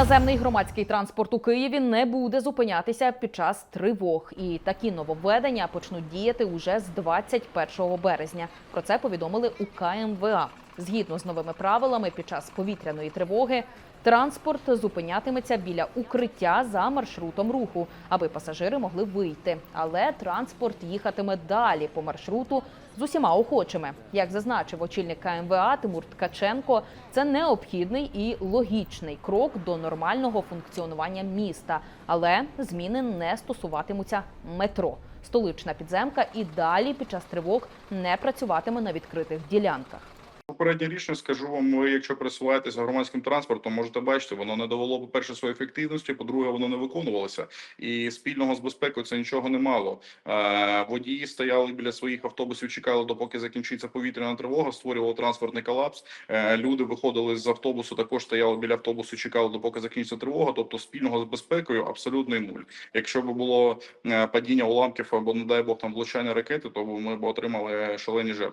Наземний громадський транспорт у Києві не буде зупинятися під час тривог, і такі нововведення почнуть діяти уже з 21 березня. Про це повідомили у КМВА. Згідно з новими правилами, під час повітряної тривоги транспорт зупинятиметься біля укриття за маршрутом руху, аби пасажири могли вийти. Але транспорт їхатиме далі по маршруту з усіма охочими. Як зазначив очільник КМВА Тимур Ткаченко, це необхідний і логічний крок до нормального функціонування міста. Але зміни не стосуватимуться метро. Столична підземка і далі під час тривог не працюватиме на відкритих ділянках. Попереднє рішення скажу вам, ви, якщо пересуваєтеся громадським транспортом, можете бачити, воно не довело, по-перше, своєї ефективності, по-друге, воно не виконувалося. І спільного з безпекою це нічого не мало. Е, водії стояли біля своїх автобусів, чекали, допоки закінчиться повітряна тривога, створювало транспортний колапс. Е, люди виходили з автобусу, також стояли біля автобусу, чекали, допоки закінчиться тривога. Тобто спільного з безпекою абсолютний нуль. Якщо б було е, падіння уламків або, не дай Бог, там влучання ракети, то ми б отримали шалені жертви.